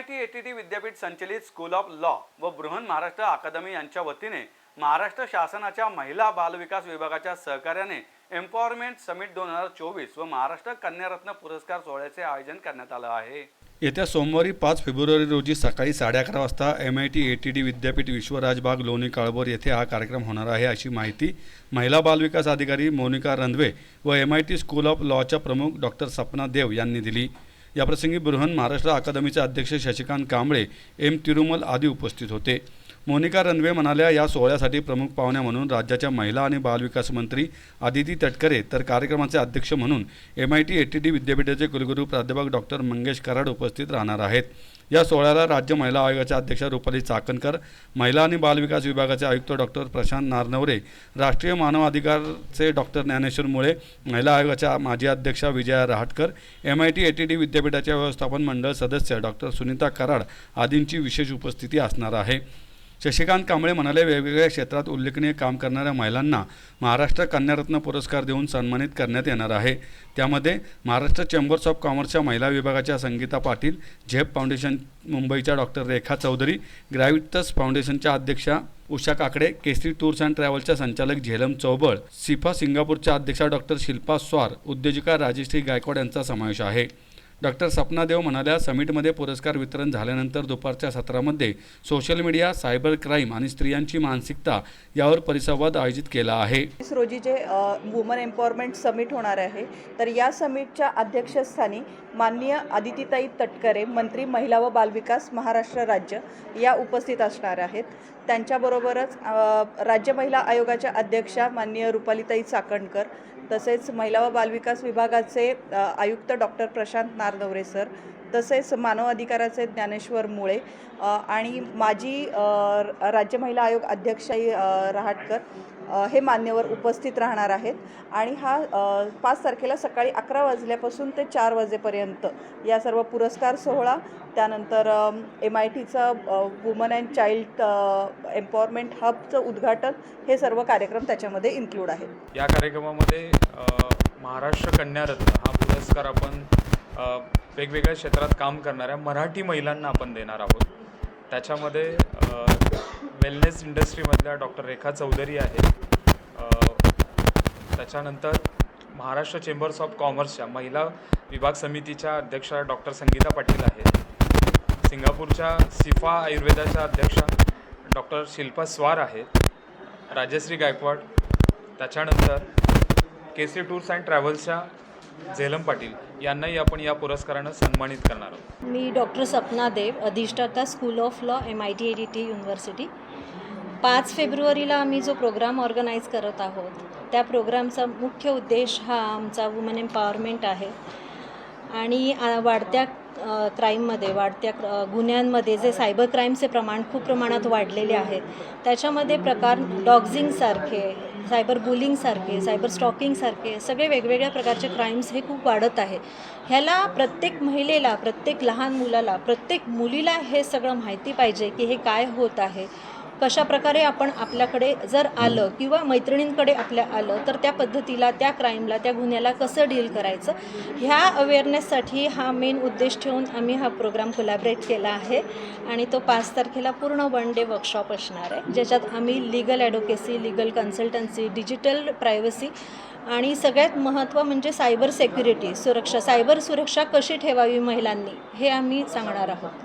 T T विद्यापीठ संचलित school of law व बृहन महाराष्ट्र अकादमी यांच्या वतीने महाराष्ट्र शासनाच्या महिला बालविकास विभागाच्या सहकार्याने एम्पॉवरमेंट समिट दोन हजार चोवीस व महाराष्ट्र कन्यारत्न पुरस्कार सोहळ्याचे आयोजन करण्यात आलं आहे. येत्या सोमवारी पाच फेब्रुवारी रोजी सकाळी साडे अकरा वाजता M I T A T D विद्यापीठ विश्वराजबाग लोणी काळभोर येथे हा कार्यक्रम होणार आहे अशी माहिती महिला बालविकास अधिकारी मोनिका रंधवे व M I T school of लॉच्या प्रमुख डॉक्टर सपना देव यांनी दिली. याप्रसंगी बृहन महाराष्ट्र अकादमीचे अध्यक्ष शशिकांत कांबळे एम तिरुमल आदी उपस्थित होते. मोनिका रनवे म्हणाल्या या सोहळ्यासाठी प्रमुख पाहुण्या म्हणून राज्याच्या महिला आणि बालविकास मंत्री आदिती तटकरे तर कार्यक्रमाचे अध्यक्ष म्हणून M I T A T D विद्यापीठाचे कुलगुरू प्राध्यापक डॉक्टर मंगेश कराड उपस्थित राहणार आहेत. या सोहळ्याला राज्य महिला आयोगाच्या अध्यक्षा रुपाली चाकणकर महिला आणि बालविकास विभागाचे आयुक्त डॉक्टर प्रशांत नारनवरे राष्ट्रीय मानवाधिकारचे डॉक्टर ज्ञानेश्वर मुळे महिला आयोगाच्या माजी अध्यक्षा Vijaya Rahatkar M I T A T D विद्यापीठाच्या व्यवस्थापन मंडळ सदस्य डॉक्टर सुनीता कराड आदींची विशेष उपस्थिती असणार आहे. शशिकांत कांबळे म्हणाले वेगवेगळ्या क्षेत्रात उल्लेखनीय काम करणाऱ्या महिलांना महाराष्ट्र कन्यारत्न पुरस्कार देऊन सन्मानित करण्यात येणार आहे. त्यामध्ये महाराष्ट्र चेंबर्स ऑफ कॉमर्सच्या महिला विभागाच्या संगीता पाटील झेप फाउंडेशन मुंबईच्या डॉक्टर रेखा चौधरी ग्रॅव्हिटस फाउंडेशनच्या अध्यक्षा उषा काकडे केसरी टूर्स अँड ट्रॅव्हलच्या संचालक झेलम चौबळ सिफा सिंगापूरच्या अध्यक्षा डॉक्टर शिल्पा स्वार उद्योजिका राजश्री गायकवाड यांचा समावेश आहे. डॉक्टर सपना देव म्हणाल्या समिटमध्ये पुरस्कार वितरण झाल्यानंतर दुपारच्या सत्रामध्ये सोशल मीडिया सायबर क्राईम आणि स्त्रियांची मानसिकता यावर परिसंवाद आयोजित केला आहे. रोजी जे वुमन एम्पॉवरमेंट समिट होणार आहे तर या समिटच्या अध्यक्षस्थानी माननीय आदितीताई तटकरे मंत्री महिला व बालविकास महाराष्ट्र राज्य या उपस्थित असणार आहेत. त्यांच्याबरोबरच राज्य महिला आयोगाच्या अध्यक्षा माननीय रुपालीताई चाकणकर तसेच महिला व बालविकास विभागाचे आयुक्त डॉक्टर प्रशांत नारनवरे सर तसेच मानव अधिकाराचे ज्ञानेश्वर मुळे आणि माजी राज्य महिला आयोग अध्यक्षाई रहाटकर हे मान्यवर उपस्थित राहणार आहेत. आणि हा पाच तारखेला सकाळी अकरा वाजल्यापासून ते चार वाजेपर्यंत या सर्व पुरस्कार सोहळा त्यानंतर एम आय टीचं वुमन अँड चाइल्ड एम्पॉवरमेंट हबचं उद्घाटन हे सर्व कार्यक्रम त्याच्यामध्ये इन्क्लूड आहेत. या कार्यक्रमामध्ये महाराष्ट्र कन्यारत्न हा पुरस्कार आपण वेगवेगळ्या क्षेत्रात काम करणाऱ्या मराठी महिलांना आपण देणार आहोत. त्याच्यामध्ये वेलनेस इंडस्ट्रीमधल्या डॉक्टर रेखा चौधरी आहेत. त्याच्यानंतर महाराष्ट्र चेंबर्स ऑफ कॉमर्सच्या महिला विभाग समितीच्या अध्यक्षा डॉक्टर संगीता पाटील आहेत. सिंगापूरच्या सिफा आयुर्वेदाच्या अध्यक्षा डॉक्टर शिल्पा स्वार आहेत. राजश्री गायकवाड. त्याच्यानंतर के सी टूर्स अँड ट्रॅव्हल्सच्या झेलम पाटील यांनाही आपण या पुरस्कारानं सन्मानित करणार आहोत. मी डॉक्टर सपना देव अधिष्ठाता school of law M I T A D T university पाच फेब्रुवारीला आम्ही जो प्रोग्राम ऑर्गनाईज करत आहोत त्या प्रोग्रामचा मुख्य उद्देश हा आमचा वुमन एम्पॉवरमेंट आहे. आणि वाढत्या क्राईममध्ये वाढत्या गुन्ह्यांमध्ये जे सायबर क्राईमचे प्रमाण खूप प्रमाणात वाढलेले आहेत त्याच्यामध्ये प्रकार डॉग्झिंगसारखे सायबर बुलिंगसारखे सायबर स्टॉकिंगसारखे सगळे वेगवेगळ्या प्रकारचे क्राईम्स हे खूप वाढत आहे. ह्याला प्रत्येक महिलेला प्रत्येक लहान मुलाला प्रत्येक मुलीला हे सगळं माहिती पाहिजे की हे काय होत आहे. कशा प्रकारे आपण आपल्याकडे जर आलं किंवा मैत्रिणींकडे आपल्या आलं तर त्या पद्धतीला त्या क्राईमला त्या गुन्ह्याला कसं डील करायचं? ह्या अवेअरनेससाठी हा मेन उद्देश ठेवून आम्ही हा प्रोग्राम कोलॅबरेट केला आहे आणि तो पाच तारखेला पूर्ण वन डे वर्कशॉप असणार आहे ज्याच्यात आम्ही legal advocacy legal consultancy digital privacy आणि सगळ्यात महत्त्व म्हणजे सायबर सेक्युरिटी सुरक्षा. सायबर सुरक्षा कशी ठेवावी महिलांनी हे आम्ही सांगणार आहोत.